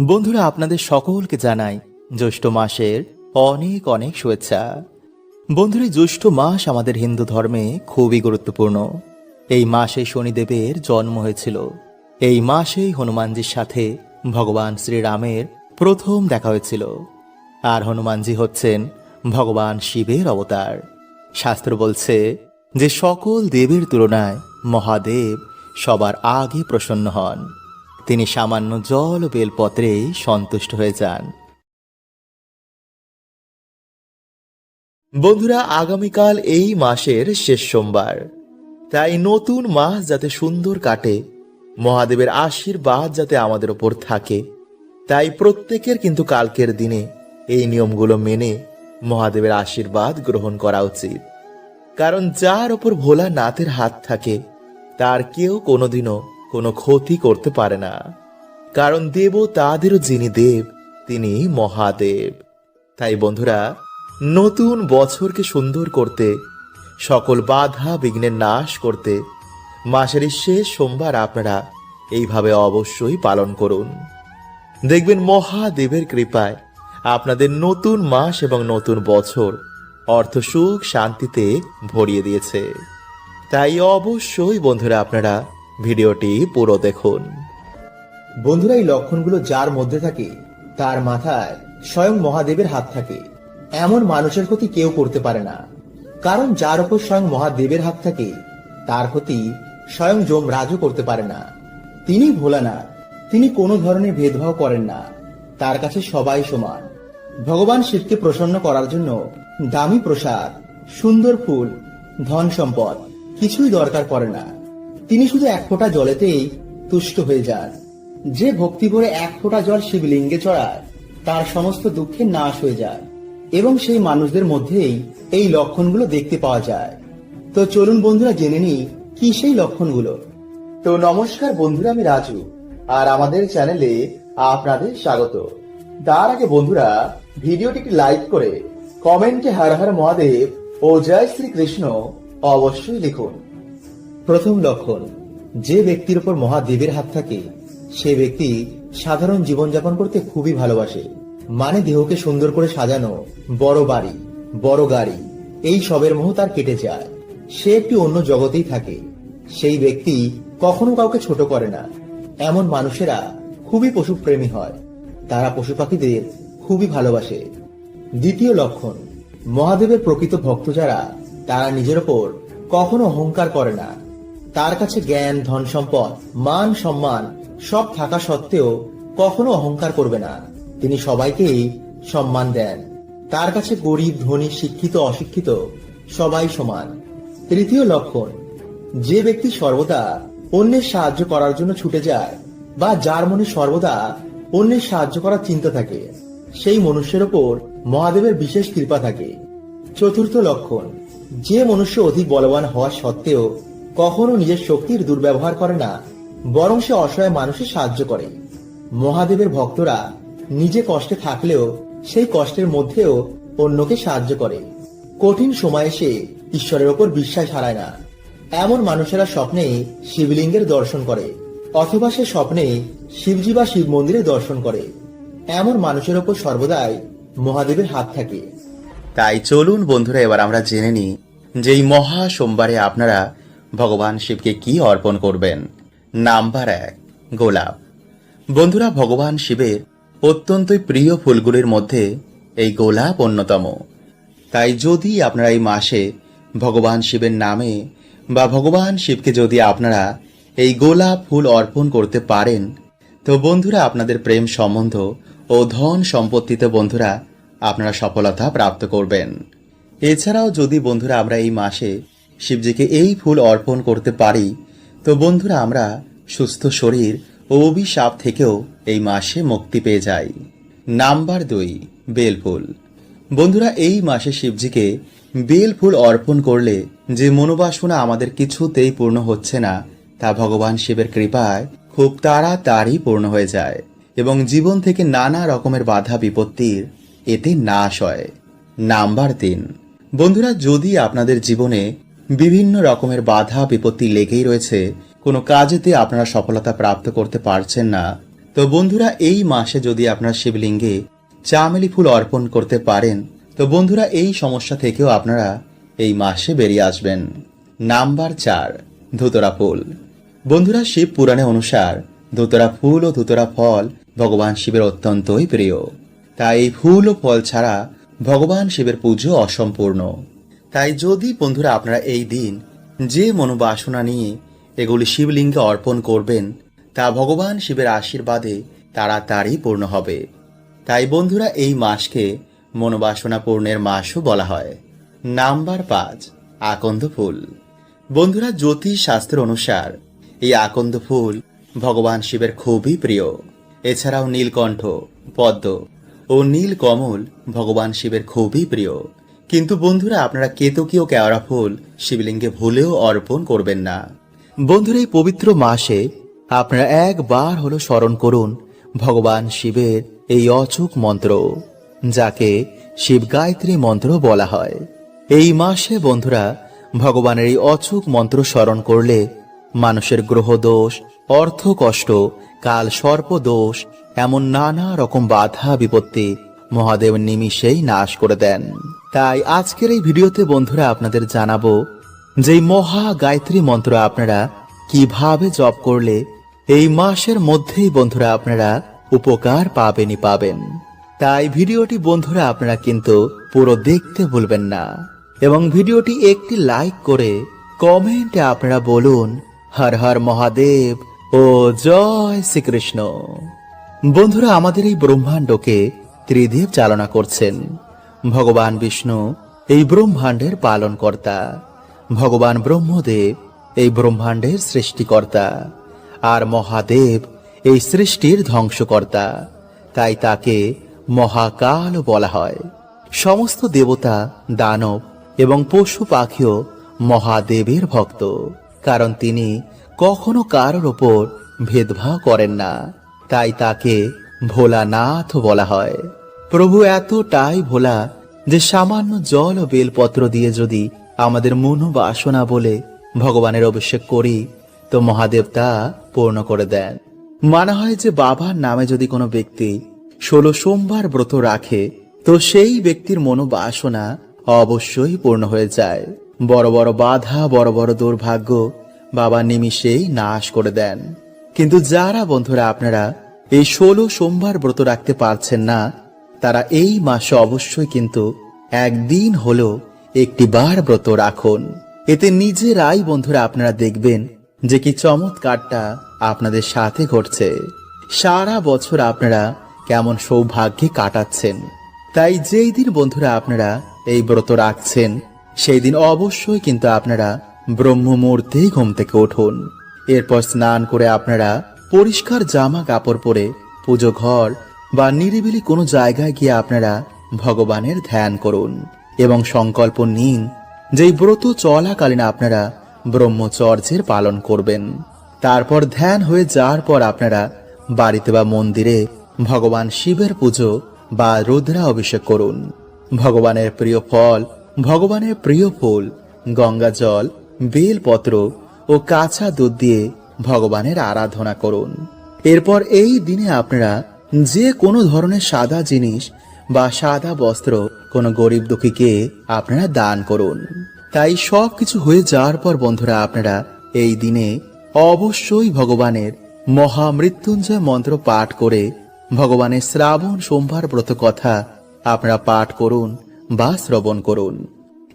বন্ধুরা, আপনাদের সকলকে জানাই জ্যৈষ্ঠ মাসের অনেক অনেক শুভেচ্ছা। বন্ধুরা, জ্যৈষ্ঠ মাস আমাদের হিন্দু ধর্মে খুবই গুরুত্বপূর্ণ। এই মাসে শনিদেবের জন্ম হয়েছিল। এই মাসেই হনুমানজির সাথে ভগবান শ্রীরামের প্রথম দেখা হয়েছিল। আর হনুমানজি হচ্ছেন ভগবান শিবের অবতার। শাস্ত্র বলছে যে সকল দেবের তুলনায় মহাদেব সবার আগে প্রসন্ন হন। তিনি সামান্য জল ও বেলপত্রেই সন্তুষ্ট হয়ে যান। বন্ধুরা, আগামীকাল এই মাসের শেষ সোমবার। তাই নতুন মাস যাতে সুন্দর কাটে, মহাদেবের আশীর্বাদ যাতে আমাদের ওপর থাকে, তাই প্রত্যেকের কিন্তু কালকের দিনে এই নিয়মগুলো মেনে মহাদেবের আশীর্বাদ গ্রহণ করা উচিত। কারণ যার ওপর ভোলা নাথের হাত থাকে, তার কেউ কোনোদিনও কোনো ক্ষতি করতে পারে না। কারণ দেব তাদেরও যিনি দেব তিনি মহাদেব। তাই বন্ধুরা, নতুন বছরকে সুন্দর করতে, সকল বাধা বিঘ্নের নাশ করতে, মাসের শেষ সোমবার আপনারা এইভাবে অবশ্যই পালন করুন। দেখবেন মহাদেবের কৃপায় আপনাদের নতুন মাস এবং নতুন বছর অর্থ সুখ শান্তিতে ভরিয়ে দিয়েছে। তাই অবশ্যই বন্ধুরা আপনারা ভিডিওটি পুরো দেখুন। বন্ধুরা, এই লক্ষণগুলো যার মধ্যে থাকে, তার মাথায় স্বয়ং মহাদেবের হাত থাকে। এমন মানুষের ক্ষতি কেউ করতে পারে না। কারণ যার উপর স্বয়ং মহাদেবের হাত থাকে, তার ক্ষতি স্বয়ং যমরাজও করতে পারে না। তিনি ভোলানাথ, তিনি কোনো ধরনের ভেদভাব করেন না। তার কাছে সবাই সমান। ভগবান শিবকে প্রসন্ন করার জন্য দামি প্রসাদ, সুন্দর ফুল, ধন সম্পদ কিছুই দরকার পড়ে না। তিনি শুধু এক ফোঁটা জলেতেই তুষ্ট হয়ে যান। যে ভক্তি ভরে এক ফোঁটা জল শিবলিঙ্গে চড়ায় তার সমস্ত দুঃখে নাশ হয়ে যায় এবং সেই মানুষদের মধ্যেই এই লক্ষণগুলো দেখতে পাওয়া যায়। তো চলুন বন্ধুরা জেনে নিই কি সেই লক্ষণগুলো। তো নমস্কার বন্ধুরা, আমি রাজু, আর আমাদের চ্যানেলে আপনাদের স্বাগত। তার আগে বন্ধুরা ভিডিওটিকে লাইক করে কমেন্টে হর হর মহাদেব ও জয় শ্রীকৃষ্ণ অবশ্যই লিখুন। প্রথম লক্ষণ, যে ব্যক্তির উপর মহাদেবের হাত থাকে, সে ব্যক্তি সাধারণ জীবনযাপন করতে খুবই ভালোবাসে। মানে দেহকে সুন্দর করে সাজানো, বড় বাড়ি, বড় গাড়ি, এই সবের মোহ তার কেটে যায়। সে একটি অন্য জগতেই থাকে। সেই ব্যক্তি কখনো কাউকে ছোট করে না। এমন মানুষেরা খুবই পশুপ্রেমী হয়। তারা পশু পাখিদের খুবই ভালোবাসে। দ্বিতীয় লক্ষণ, মহাদেবের প্রকৃত ভক্ত যারা, তারা নিজের ওপর কখনো অহংকার করে না। তার কাছে জ্ঞান, ধন সম্পদ, মান, সম্মান সব থাকা সত্ত্বেও কখনো অহংকার করবে না। তিনি সবাইকেই সম্মান দেন। তার কাছে গরিব, ধনী, শিক্ষিত, অশিক্ষিত সবাই সমান। তৃতীয় লক্ষণ, যে ব্যক্তি সর্বদা অন্যের সাহায্য করার জন্য ছুটে যায় বা যার মনে সর্বদা অন্যের সাহায্য করার চিন্তা থাকে, সেই মনুষ্যের ওপর মহাদেবের বিশেষ কৃপা থাকে। চতুর্থ লক্ষণ, যে মনুষ্য অধিক বলবান হওয়া সত্ত্বেও কখনো নিজের শক্তির দুর্ব্যবহার করে না, বরং সে অসহায় মানুষের সাহায্য করে। মহাদেবের ভক্তরা নিজে কষ্টে থাকলেও সেই কষ্টের মধ্যেও অন্যকে সাহায্য করে। কঠিন সময়ে সে ঈশ্বরের ওপর বিশ্বাস হারায় না। এমন মানুষেরা স্বপ্নে শিবলিঙ্গের দর্শন করে, অথবা সে স্বপ্নে শিবজি বা শিব মন্দিরে দর্শন করে। এমন মানুষের ওপর সর্বদাই মহাদেবের হাত থাকে। তাই চলুন বন্ধুরা, এবার আমরা জেনে নিই যে এই মহা সোমবারে আপনারা ভগবান শিবকে কি অর্পণ করবেন? নাম্বার এক, গোলাপ। বন্ধুরা, ভগবান শিবের অত্যন্তই প্রিয় ফুলগুলির মধ্যে এই গোলাপ অন্যতম। তাই যদি আপনারা এই মাসে ভগবান শিবের নামে বা ভগবান শিবকে যদি আপনারা এই গোলাপ ফুল অর্পণ করতে পারেন, তো বন্ধুরা, আপনাদের প্রেম সম্বন্ধ ও ধন সম্পত্তিতে বন্ধুরা আপনারা সফলতা প্রাপ্ত করবেন। এছাড়াও যদি বন্ধুরা আমরা এই মাসে শিবজিকে এই ফুল অর্পণ করতে পারি। তো বন্ধুরা, আমরা সুস্থ শরীর ও অভিশাপ থেকেও এই মাসে মুক্তি পেয়ে যাই। নাম্বার দুই বেলফুল বন্ধুরা, এই মাসে শিবজিকে বেল ফুল অর্পণ করলে যে মনোবাসনা আমাদের কিছুতেই পূর্ণ হচ্ছে না, তা ভগবান শিবের কৃপায় খুব তাড়াতাড়ি পূর্ণ হয়ে যায় এবং জীবন থেকে নানা রকমের বাধা বিপত্তির এতে নাশ হয়। নাম্বার তিন। বন্ধুরা, যদি আপনাদের জীবনে বিভিন্ন রকমের বাধা বিপত্তি লেগেই রয়েছে। কোনো কাজেতে আপনারা সফলতা প্রাপ্ত করতে পারছেন না। তো বন্ধুরা, এই মাসে যদি আপনার শিবলিঙ্গে চামেলি ফুল অর্পণ করতে পারেন, তো বন্ধুরা, এই সমস্যা থেকেও আপনারা এই মাসে বেরিয়ে আসবেন। নাম্বার চার, ধুতরা ফুল। বন্ধুরা, শিব পুরাণে অনুসার, ধুতরা ফুল ও ধুতরা ফল ভগবান শিবের অত্যন্তই প্রিয়। তাই ফুল ও ফল ছাড়া ভগবান শিবের পুজো অসম্পূর্ণ। তাই যদি বন্ধুরা আপনারা এই দিন যে মনোবাসনা নিয়ে এগুলি শিবলিঙ্গে অর্পণ করবেন, তা ভগবান শিবের আশীর্বাদে তাড়াতাড়ি পূর্ণ হবে। তাই বন্ধুরা এই মাসকে মনোবাসনা পূর্ণের মাসও বলা হয়। নাম্বার পাঁচ, আকন্দ ফুল। বন্ধুরা জ্যোতিষ শাস্ত্র অনুসার এই আকন্দ ফুল ভগবান শিবের খুবই প্রিয়। এছাড়াও নীলকণ্ঠ, পদ্ম ও নীল কমল ভগবান শিবের খুবই প্রিয়। কিন্তু বন্ধুরা, আপনারা কেতকীয় কেওড়া ফুল, শিবলিঙ্গে ভুলেও অর্পণ করবেন না। বন্ধুরা, এই পবিত্র মাসে আপনারা একবার হলো স্মরণ করুন ভগবান শিবের এই অচুক মন্ত্র, যাকে শিব গায়ত্রী মন্ত্র বলা হয়। এই মাসে বন্ধুরা, ভগবানের এই অচুক মন্ত্র স্মরণ করলে মানুষের গ্রহ দোষ, অর্থ কষ্ট, কাল সর্প দোষ, এমন নানা রকম বাধা বিপত্তি মহাদেব নিমিষেই নাশ করে দেন। তাই আজকের এই ভিডিওতে বন্ধুরা আপনাদের জানাব যে মহা গায়ত্রী মন্ত্র আপনারা কীভাবে জপ করলে এই মাসের মধ্যেই বন্ধুরা আপনারা উপকার পাবেনই পাবেন। তাই ভিডিওটি বন্ধুরা আপনারা কিন্তু পুরো দেখতে ভুলবেন না এবং ভিডিওটি একটি লাইক করে কমেন্টে আপনারা বলুন, হর হর মহাদেব ও জয় শ্রীকৃষ্ণ। বন্ধুরা আমাদের এই ব্রহ্মাণ্ডকে ত্রিদেব চালনা করছেন। ভগবান বিষ্ণু এই ব্রহ্মাণ্ডের পালনকর্তা। ভগবান ব্রহ্মদেব এই ব্রহ্মাণ্ডের সৃষ্টিকর্তা। আর মহাদেব এই সৃষ্টির ধ্বংসকর্তা। তাই তাকে মহাকাল বলা হয়। সমস্ত দেবতা, দানব এবং পশু পাখিও মহাদেবের ভক্ত। কারণ তিনি কখনো কারোর ওপর ভেদভাব করেন না। তাই তাকে ভোলানাথ বলা হয়। প্রভু এতটাই ভোলা যে সামান্য জল ও বেলপত্র দিয়ে যদি আমাদের মনোবাসনা বলে ভগবানের অভিষেক করি, তো মহাদেব তা পূর্ণ করে দেন। মানা হয় যে বাবার নামে যদি কোনো ব্যক্তি ষোলো সোমবার ব্রত রাখে, তো সেই ব্যক্তির মনোবাসনা অবশ্যই পূর্ণ হয়ে যায়। বড় বড় বাধা, বড় বড় দুর্ভাগ্য বাবা নিমিষেই নাশ করে দেন। কিন্তু যারা বন্ধুরা আপনারা এই ষোলো সোমবার ব্রত রাখতে পারছেন না তারা এই মাসে অবশ্যই কিন্তু একদিন হলো একটি বার ব্রত রাখুন। এতে নিজেরাই বন্ধুরা আপনারা দেখবেন যে কি চমৎকারটা আপনাদের সাথে ঘটছে। সারা বছর আপনারা কেমন সৌভাগ্যে কাটাচ্ছেন। তাই যেই দিন বন্ধুরা আপনারা এই ব্রত রাখছেন, সেই দিন অবশ্যই কিন্তু আপনারা ব্রহ্ম ঘুম থেকে উঠুন। এরপর স্নান করে আপনারা পরিষ্কার জামা কাপড় পরে পুজো ঘর বা নিরিবিলি কোনো জায়গায় গিয়ে আপনারা ভগবানের ধ্যান করুন এবং সংকল্প নিন যেই ব্রত চলাকালীন আপনারা ব্রহ্মচর্যের পালন করবেন। তারপর ধ্যান হয়ে যাওয়ার পর আপনারা বাড়িতে বা মন্দিরে ভগবান শিবের পুজো বা রুদ্রা অভিষেক করুন। ভগবানের প্রিয় ফল, ভগবানের প্রিয় ফুল, গঙ্গা জল, বেলপত্র ও কাঁচা দুধ দিয়ে ভগবানের আরাধনা করুন। এরপর এই দিনে আপনারা যে কোনো ধরনের সাদা জিনিস বা সাদা বস্ত্র কোনো গরিব দুঃখীকে আপনারা দান করুন। তাই সব কিছু হয়ে যাওয়ার পর, বন্ধুরা, আপনারা এই দিনে অবশ্যই ভগবানের মহামৃত্যুঞ্জয় মন্ত্র পাঠ করে ভগবানের শ্রাবণ সোমবার ব্রত কথা আপনারা পাঠ করুন বা শ্রবণ করুন।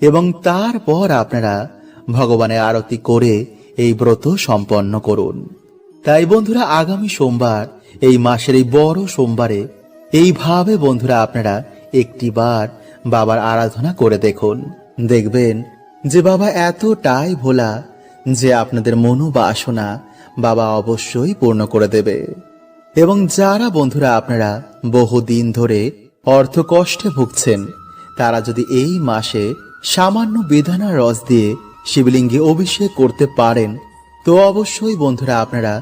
এবং তারপর আপনারা ভগবানের আরতি করে এই ব্রত সম্পন্ন করুন। তাই, বন্ধুরা, আগামী সোমবার এই মাসের এই বড় সোমবারে এইভাবে বন্ধুরা আপনারা একটিবার বাবার আরাধনা করে দেখুন। দেখবেন যে বাবা এতটাই ভোলা যে আপনাদের মনো মনোবাসনা বাবা অবশ্যই পূর্ণ করে দেবে। এবং যারা বন্ধুরা আপনারা বহুদিন ধরে অর্থ কষ্টে ভুগছেন, তারা যদি এই মাসে সামান্য বেদানা রস দিয়ে শিবলিঙ্গে অভিষেক করতে পারেন, তো অবশ্যই বন্ধুরা আপনারা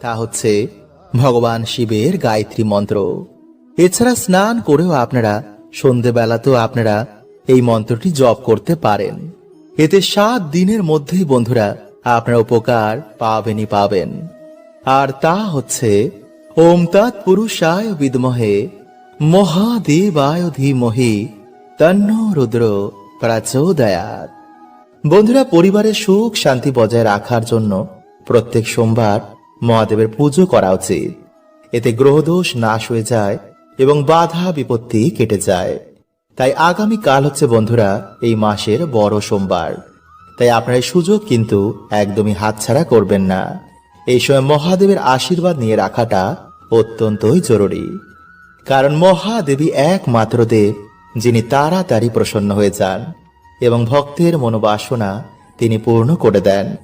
তা হচ্ছে ভগবান শিবের গায়ত্রী মন্ত্র। এছাড়া স্নান করেও আপনারা সন্ধেবেলাতেও আপনারা এই মন্ত্রটি জপ করতে পারেন। এতে সাত দিনের মধ্যেই বন্ধুরা আপনারা উপকার পাবেনই পাবেন। আর তা হচ্ছে, ওম তৎ পুরুষায় বিদমহে, মহাদেবায় ধীমহি, তন্ন রুদ্র প্রচোদয়াত বন্ধুরা, পরিবারের সুখ শান্তি বজায় রাখার জন্য প্রত্যেক সোমবার মহাদেবের পুজো করা উচিত। এতে গ্রহদোষ নাশ হয়ে যায় এবং বাধা বিপত্তি কেটে যায়। তাই আগামী কাল হচ্ছে বন্ধুরা, এই মাসের বড় সোমবার। তাই আপনার সুযোগ কিন্তু একদমই হাতছাড়া করবেন না। এই সময় মহাদেবের আশীর্বাদ নিয়ে রাখাটা অত্যন্তই জরুরি। কারণ মহাদেবী একমাত্র দেব, যিনি তাড়াতাড়ি প্রসন্ন হয়ে যান এবং ভক্তের মনোবাসনা তিনি পূর্ণ করে দেন।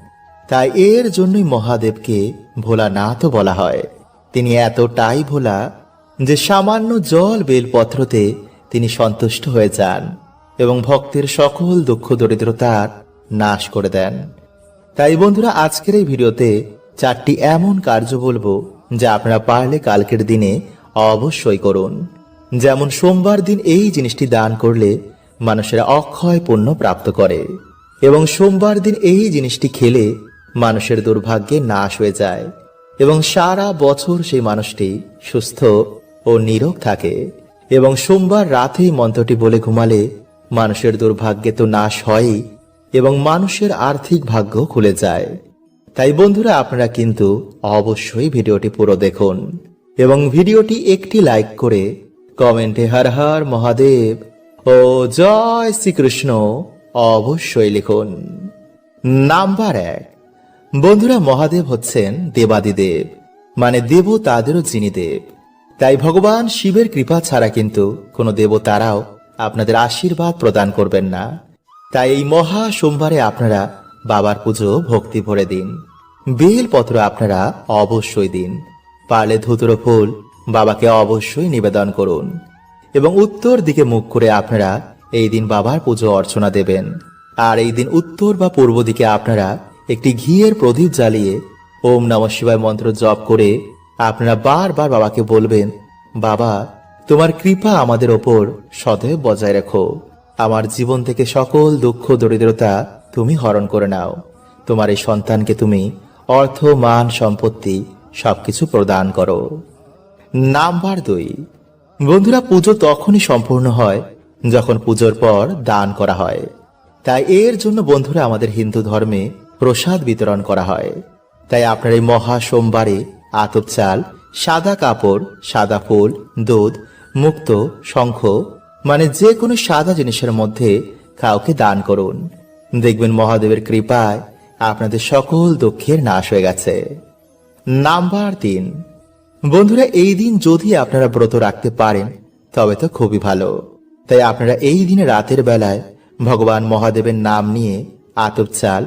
তাই এর জন্যই মহাদেবকে ভোলানাথ বলা হয়। তিনি এতটাই ভোলা যে সামান্য জল বেলপত্রতে তিনি সন্তুষ্ট হয়ে যান এবং ভক্তের সকল দুঃখ দরিদ্রতার নাশ করে দেন। তাই বন্ধুরা, আজকের এই ভিডিওতে চারটি এমন কার্য বলব যা আপনারা পারলে কালকের দিনে অবশ্যই করুন। যেমন সোমবার দিন এই জিনিসটি দান করলে মানুষেরা অক্ষয় পুণ্য প্রাপ্ত করে এবং সোমবার দিন এই জিনিসটি খেলে মানুষের দুর্ভাগ্যে নাশ হয়ে যায় এবং সারা বছর সেই মানুষটি সুস্থ ও নিরোগ থাকে এবং সোমবার রাতেই মন্ত্রটি বলে ঘুমালে মানুষের দুর্ভাগ্যে তো নাশ হয়ই এবং মানুষের আর্থিক ভাগ্য খুলে যায়। তাই বন্ধুরা, আপনারা কিন্তু অবশ্যই ভিডিওটি পুরো দেখুন এবং ভিডিওটি একটি লাইক করে কমেন্টে হর হর মহাদেব ও জয় শ্রীকৃষ্ণ অবশ্যই লিখুন। নাম্বার এক। বন্ধুরা, মহাদেব হচ্ছেন দেবাদিদেব মানে দেব তাদেরও যিনি দেব তাই ভগবান শিবের কৃপা ছাড়া কিন্তু কোনো দেবতারাও আপনাদের আশীর্বাদ প্রদান করবেন না। তাই এই মহা সোমবারে আপনারা বাবার পুজো, ভক্তি ভরে দিন। বেলপত্র আপনারা অবশ্যই দিন। পারলে ধুতুরো ফুল বাবাকে অবশ্যই নিবেদন করুন। এবং উত্তর দিকে মুখ করে আপনারা এই দিন বাবার পুজো অর্চনা দেবেন। আর এই দিন উত্তর বা পূর্ব দিকে আপনারা একটি ঘিয়ের প্রদীপ জ্বালিয়ে ওম নম শিবায় মন্ত্র জপ করে আপনারা বারবার বাবাকে বলবেন, বাবা, তোমার কৃপা আমাদের ওপর সদয় বজায় রেখো। আমার জীবন থেকে সকল দুঃখ, দরিদ্রতা তুমি হরণ করে নাও। তোমার এই সন্তানকে তুমি অর্থ, মান, সম্পত্তি সবকিছু প্রদান করো। নাম্বার দুই। বন্ধুরা, পুজো তখনই সম্পূর্ণ হয় যখন পুজোর পর দান করা হয়। তাই এর জন্য বন্ধুরা, আমাদের হিন্দু ধর্মে প্রসাদ বিতরণ করা হয়। তাই আপনার এই মহা সোমবারে আতপ চাল, সাদা কাপড়, সাদা ফুল, দুধ, মুক্ত, শঙ্খ মানে যে কোনো সাদা জিনিসের মধ্যে কাউকে দান করুন। দেখবেন মহাদেবের কৃপায় আপনাদের সকল দুঃখের নাশ হয়ে গেছে। নাম্বার তিন। বন্ধুরা, এই দিন যদি আপনারা ব্রত রাখতে পারেন, তবে তো খুবই ভালো। তাই আপনারা এই দিনে রাতের বেলায় ভগবান মহাদেবের নাম নিয়ে আতপ চাল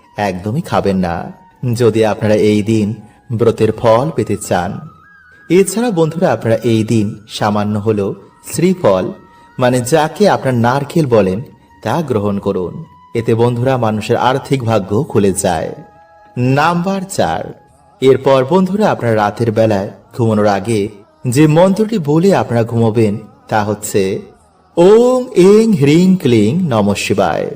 একদমই খাবেন না। যদি আপনারা এই দিন ব্রতের ফল পেতে চান। এছাড়া বন্ধুরা, আপনারা এই দিন সামান্য হলো শ্রীফল মানে যাকে আপনার নারকেল বলেন, তা গ্রহণ করুন। এতে বন্ধুরা, মানুষের আর্থিক ভাগ্য খুলে যায়। নাম্বার চার। এরপর বন্ধুরা, আপনার রাতের বেলায় ঘুমানোর আগে যে মন্ত্রটি বলে আপনারা ঘুমাবেন, তা হচ্ছে ওং এং হ্রিং ক্লিং নম শিবায়।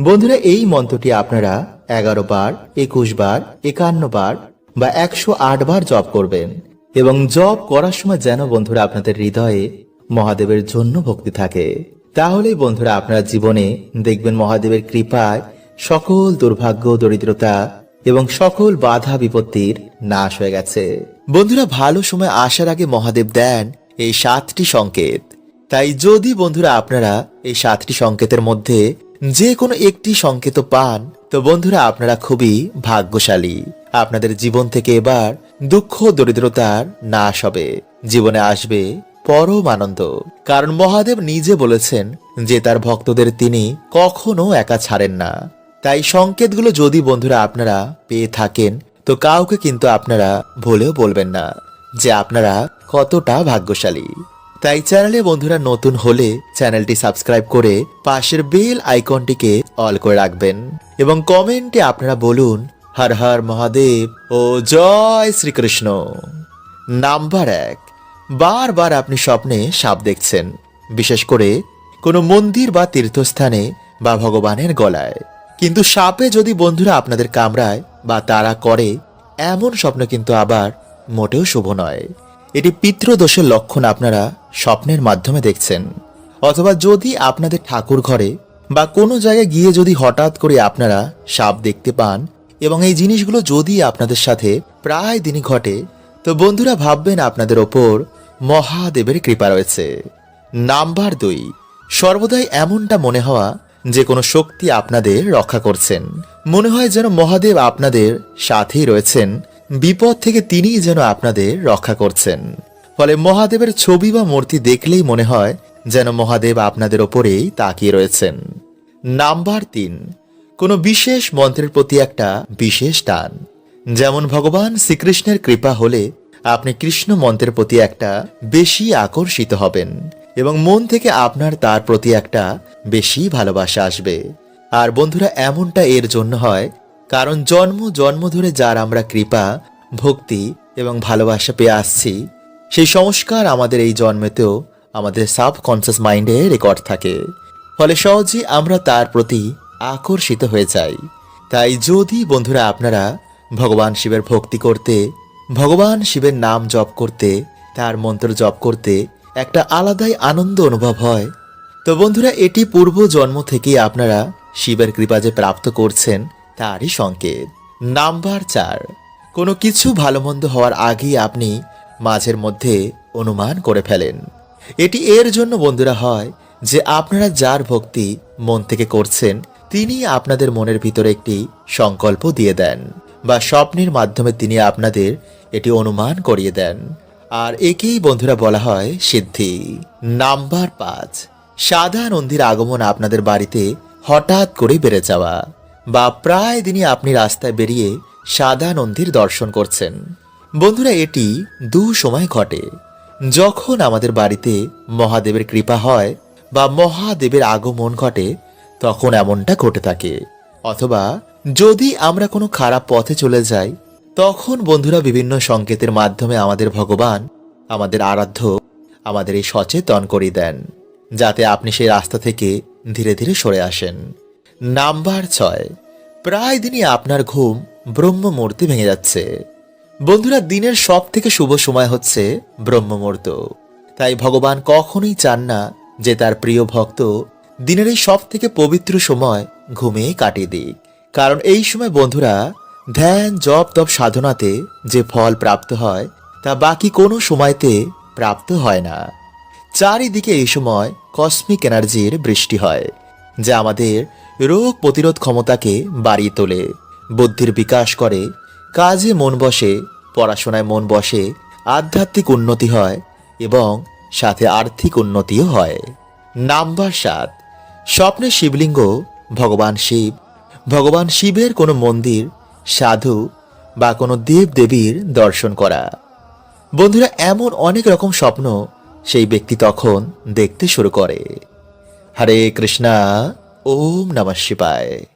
বন্ধুরা, এই মন্ত্রটি আপনারা এগারো বার, একুশ বার, একান্ন বার বা একশো আট বার জপ করবেন এবং জপ করার সময় যেন বন্ধুরা আপনাদের হৃদয়ে মহাদেবের জন্য ভক্তি থাকে। তাহলেই বন্ধুরা আপনার জীবনে দেখবেন মহাদেবের কৃপায় সকল দুর্ভাগ্য, দরিদ্রতা এবং সকল বাধা, বিপত্তির নাশ হয়ে গেছে। বন্ধুরা ভালো সময় আসার আগে মহাদেব দেন এই সাতটি সংকেত। তাই যদি বন্ধুরা আপনারা এই সাতটি সংকেতের মধ্যে যে কোনো একটি সংকেত পান তো বন্ধুরা, আপনারা খুবই ভাগ্যশালী। আপনাদের জীবন থেকে এবার দুঃখ, দরিদ্রতার নাশ হবে। জীবনে আসবে পরম আনন্দ। কারণ মহাদেব নিজে বলেছেন যে, তার ভক্তদের তিনি কখনো একা ছাড়েন না। তাই সংকেতগুলো যদি বন্ধুরা আপনারা পেয়ে থাকেন, তো কাউকে কিন্তু আপনারা ভুলেও বলবেন না যে, আপনারা কতটা ভাগ্যশালী। তাই চ্যানেলে বন্ধুরা নতুন হলে চ্যানেলটি সাবস্ক্রাইব করে পাশের বেল আইকনটিকে অল করে রাখবেন। এবং কমেন্টে আপনারা বলুন, হর হর মহাদেব ও জয় শ্রীকৃষ্ণ। নাম্বার এক, বারবার আপনি স্বপ্নে সাপ দেখছেন, বিশেষ করে কোনো মন্দির বা তীর্থস্থানে বা ভগবানের গলায়। কিন্তু সাপে যদি বন্ধুরা আপনাদের কামড়ায় বা তারা করে, এমন স্বপ্ন কিন্তু আবার মোটেও শুভ নয়। এটি পিতৃদোষের লক্ষণ আপনারা স্বপ্নের মাধ্যমে দেখছেন। অথবা যদি আপনাদের ঠাকুর ঘরে বা কোনো জায়গায় গিয়ে যদি হঠাৎ করে আপনারা সাপ দেখতে পান এবং এই জিনিসগুলো যদি আপনাদের সাথে প্রায় দিনই ঘটে, তো বন্ধুরা ভাববেন আপনাদের ওপর মহাদেবের কৃপা রয়েছে। নাম্বার দুই, সর্বদাই এমনটা মনে হওয়া যে কোনো শক্তি আপনাদের রক্ষা করছেন। মনে হয় যেন মহাদেব আপনাদের সাথেই রয়েছেন, বিপদ থেকে তিনিই যেন আপনাদের রক্ষা করছেন। ফলে মহাদেবের ছবি বা মূর্তি দেখলেই মনে হয় যেন মহাদেব আপনাদের ওপরেই তাকিয়ে রয়েছেন। নাম্বার তিন, কোনো বিশেষ মন্ত্রের প্রতি একটা বিশেষ টান। যেমন ভগবান শ্রীকৃষ্ণের কৃপা হলে আপনি কৃষ্ণ মন্ত্রের প্রতি একটা বেশি আকর্ষিত হবেন এবং মন থেকে আপনার তার প্রতি একটা বেশি ভালোবাসা আসবে। আর বন্ধুরা, এমনটা এর জন্য হয় কারণ জন্ম জন্ম ধরে যার আমরা কৃপা, ভক্তি এবং ভালোবাসা পেয়ে আসছি, সেই সংস্কার আমাদের এই জন্মেতেও আমাদের সাবকনসিয়াস মাইন্ডে রেকর্ড থাকে। ফলে সহজেই আমরা তার প্রতি আকর্ষিত হয়ে যাই। তাই যদি বন্ধুরা আপনারা ভগবান শিবের ভক্তি করতে, ভগবান শিবের নাম জপ করতে, তার মন্ত্র জপ করতে একটা আলাদাই আনন্দ অনুভব হয়, তো বন্ধুরা এটি পূর্ব জন্ম থেকেই আপনারা শিবের কৃপা যে প্রাপ্ত করছেন, তারই সংকেত। নাম্বার চার, কোনো কিছু ভালো মন্দ হওয়ার আগেই আপনি মাঝের মধ্যে অনুমান করে ফেলেন। এটি এর জন্য বন্ধুরা হয় যে আপনারা যার ভক্তি মন থেকে করছেন, তিনি আপনাদের মনের ভিতরে একটি সংকল্প দিয়ে দেন বা স্বপ্নের মাধ্যমে তিনি আপনাদের এটি অনুমান করিয়ে দেন। আর একেই বন্ধুরা বলা হয় সিদ্ধি। নাম্বার পাঁচ, সাদা নন্দীর আগমন আপনাদের বাড়িতে হঠাৎ করে বেড়ে যাওয়া বা প্রায় দিনই আপনি রাস্তায় বেরিয়ে সাদা নন্দীর দর্শন করছেন। বন্ধুরা, এটি দু সময় ঘটে। যখন আমাদের বাড়িতে মহাদেবের কৃপা হয় বা মহাদেবের আগমন ঘটে, তখন এমনটা ঘটে থাকে। অথবা যদি আমরা কোনো খারাপ পথে চলে যাই, তখন বন্ধুরা বিভিন্ন সংকেতের মাধ্যমে আমাদের ভগবান, আমাদের আরাধ্য, আমাদের এই সচেতন করিয়ে দেন, যাতে আপনি সেই রাস্তা থেকে ধীরে ধীরে সরে আসেন। নাম্বার ছয়, প্রায় দিনই আপনার ঘুম ব্রহ্ম মূর্তি ভেঙে যাচ্ছে। বন্ধুরা, দিনের সব থেকে শুভ সময় হচ্ছে ব্রহ্মমূর্ত। তাই ভগবান কখনোই চান না যে তার প্রিয় ভক্ত দিনের এই সব থেকে পবিত্র সময় ঘুমিয়ে কাটিয়ে দিক। কারণ এই সময় বন্ধুরা ধ্যান, জপ, তপ সাধনাতে যে ফল প্রাপ্ত হয়, তা বাকি কোনো সময়তে প্রাপ্ত হয় না। চারিদিকে এই সময় কসমিক এনার্জির বৃষ্টি হয়, যা আমাদের রোগ প্রতিরোধ ক্ষমতাকে বাড়িয়ে তোলে। বুদ্ধির বিকাশ করে, কাজে মন বসে, পড়াশোনায় মন বসে, আধ্যাত্মিক উন্নতি হয় এবং সাথে আর্থিক উন্নতিও হয়। নাম্বার সাত স্বপ্নে শিবলিঙ্গ, ভগবান শিব। ভগবান শিবের কোনো মন্দির, সাধু বা কোনো দেব দেবীর দর্শন করা। বন্ধুরা, এমন অনেক রকম স্বপ্ন সেই ব্যক্তি তখন দেখতে শুরু করে। হরে কৃষ্ণা, ওম নমঃ শিবায়।